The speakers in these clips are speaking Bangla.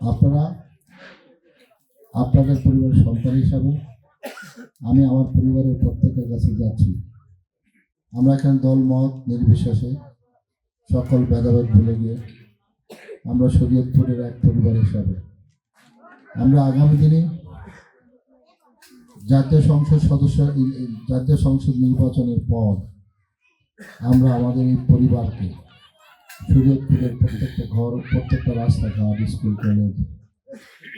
আপনারা, আপনাদের পরিবারের সন্তান হিসাবে আমি আমার পরিবারের প্রত্যেকের কাছে যাচ্ছি। আমরা এখানে দল মত নির্বিশেষে সকল ভেদাভেদ ভুলে গিয়ে আমরা শরীয়তপুরের এক পরিবার হিসাবে। আমরা আগামী দিনে জাতীয় সংসদ সদস্য জাতীয় সংসদ নির্বাচনের পর আমরা আমাদের এই পরিবারকে শরীয়তপুরের প্রত্যেকটা ঘর, প্রত্যেকটা রাস্তাঘাট স্কুল কলেজ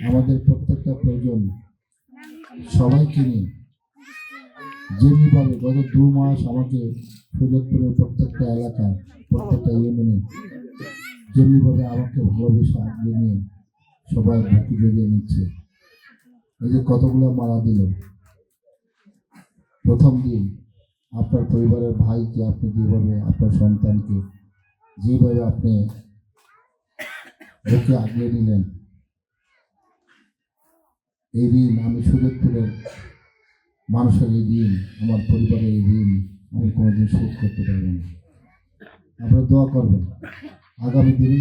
আমাদের প্রত্যেকটা প্রয়োজন সবাইকে নিয়ে। যেমনিভাবে গত দু মাস আমাকে শরীয়তপুরের প্রত্যেকটা এলাকা, প্রত্যেকটা ইউনিয়নে যেমনিভাবে আমাকে ভালোবেসে নিয়ে সবাই ভর্তি জড়িয়ে নিচ্ছে। এই যে কতগুলো মারা দিল। প্রথম দিন আপনার পরিবারের ভাইকে, আপনি যেভাবে আপনার সন্তানকে যেভাবে আপনি ওকে আগলে নিলেন এই ঋণ আমি সুযোগপুরের মানুষের এই ঋণ আমার পরিবারের এই ঋণ আমি কোনোদিন শোধ করতে পারব না। আপনারা দোয়া করবেন, আগামী দিনে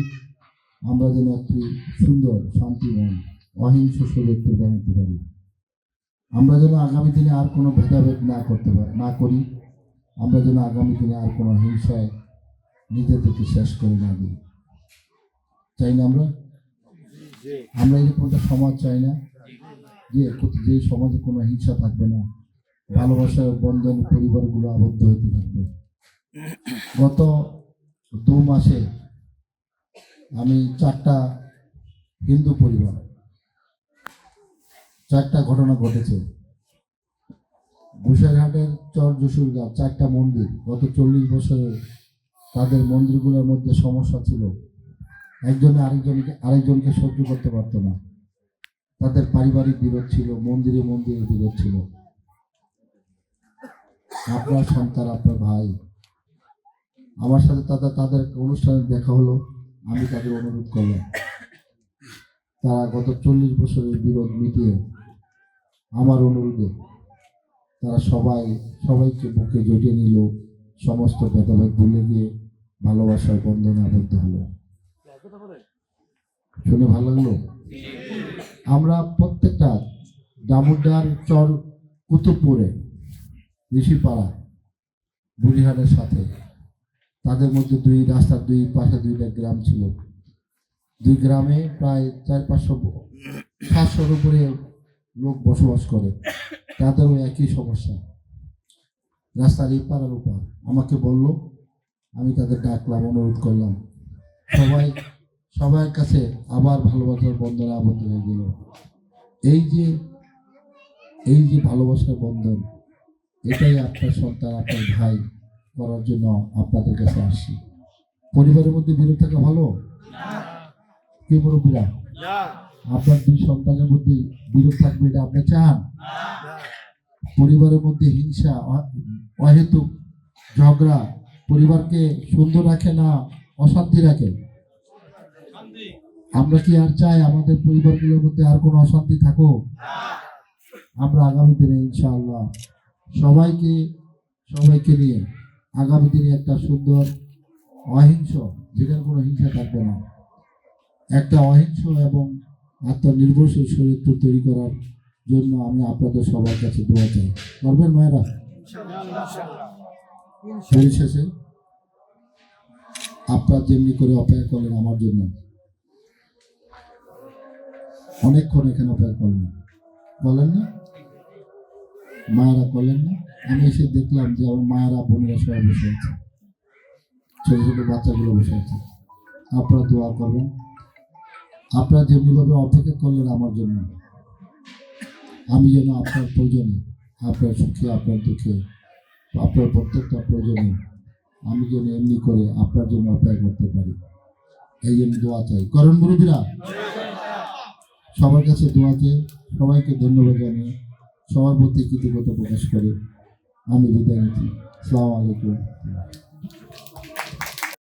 আমরা যেন একটি সুন্দর, শান্তিময়, অহিংস সুযোগপুর বানাতে পারি। আমরা যেন আগামী দিনে আর কোনো ভেদাভেদ না করতে পারি না করি, আমরা যেন আগামী দিনে আর কোনো হিংসায় নিজেদেরকে শেষ করে না দিই। চাই না আমরা? আমরা এরকম একটা সমাজ চাই না? যে যে সমাজে কোনো হিংসা থাকবে না ভালোবাসার বন্ধন, পরিবারগুলো আবদ্ধ হতে থাকবে। গত দু মাসে আমি চারটা হিন্দু পরিবার, চারটা ঘটনা ঘটেছে। গুসাইরহাটের চর জসুরগা চারটা মন্দির গত চল্লিশ বছরে তাদের মন্দিরগুলোর মধ্যে সমস্যা ছিল। একজনে আরেকজনকে আরেকজনকে সহ্য করতে পারতো না। তাদের পারিবারিক বিরোধ ছিল, মন্দিরে মন্দিরে বিরোধ ছিল। আপনার সন্তান, আপনার ভাই। আমার সাথে তাদের তাদের অনুষ্ঠানে দেখা হলো, আমি তাদের অনুরোধ করলাম। তারা গত চল্লিশ বছরের বিরোধ মিটিয়ে আমার অনুরোধে তারা সবাই, সবাইকে বুকে জড়িয়ে নিল, সমস্ত ভেদাভেদ ভুলে গিয়ে ভালোবাসার বন্ধনে আবদ্ধ হলো। শুনে ভালো লাগল? আমরা প্রত্যেকটা দামোদর চর কুতুবপুরে, ঋষিপাড়া, বুড়িহাটের সাথে। তাদের মধ্যে দুই রাস্তার দুই পাশে দুইটা গ্রাম ছিল। দুই গ্রামে প্রায় চার পাঁচশো সাতশোর উপরে লোক বসবাস করে। তাদেরও একই সমস্যা। রাস্তার এই পাড়ার উপর। আমাকে বলল আমি তাদের ডাকলাম অনুরোধ করলাম। সবাই সবার কাছে আবার ভালোবাসার বন্ধনে আবদ্ধ হয়ে গেল। এই যে এই যে ভালোবাসার বন্ধন এটাই আপনার সন্তান আপনার ভাই করার জন্য আপনাদের কাছে আসছি। পরিবারের মধ্যে বিরোধ থাকা ভালো? কি মুরব্বীরা? আপনার দুই সন্তানের মধ্যে বিরোধ থাকবে এটা আপনি চান? পরিবারের মধ্যে হিংসা অহেতুক ঝগড়া পরিবারকে সুন্দর রাখে না অশান্তি রাখে? আমরা কি আর চাই আমাদের পরিবারগুলোর মধ্যে আর কোনো অশান্তি থাকুক? আমরা আগামী দিনে ইনশাআল্লাহ সবাইকে সবাইকে নিয়ে আগামী দিনে একটা সুন্দর অহিংস যেখানে কোনো হিংসা থাকবে না। একটা অহিংস এবং আত্মনির্ভরশীল চরিত্র তৈরি করার জন্য আমি আপনাদের সবার কাছে দোয়া চাই। করবেন মায়েরা? পরিশেষে আপনার যেমনি করে অপেক্ষা করলেন, আমার জন্য। অনেকক্ষণ এখানে অপেক্ষা করলেন। বলেন না? মায়েরা করলেন না? আমি এসে দেখলাম যে আমার মায়েরা, বোনেরা সবাই বসে আছে। ছোট ছোট বাচ্চাগুলো বসে আছে। আপনারা দোয়া করবেন। আপনারা যেমনিভাবে অপেক্ষা করলেন আমার জন্য। আমি যেন আপনার প্রয়োজনে, আপনার সুখে, আপনার দুঃখে, আপনার প্রত্যেকটা প্রয়োজনে আমি যেন এমনি করে আপনার জন্য অপেক্ষা করতে পারি। এই জন্য দোয়া চাই। করণ মুরব্বীরা। সবার কাছে দোয়া চাই। সবাইকে ধন্যবাদ জানিয়ে সবার প্রতি কৃতজ্ঞতা প্রকাশ করে আমি বিদায় নিচ্ছি। সালাম আলাইকুম।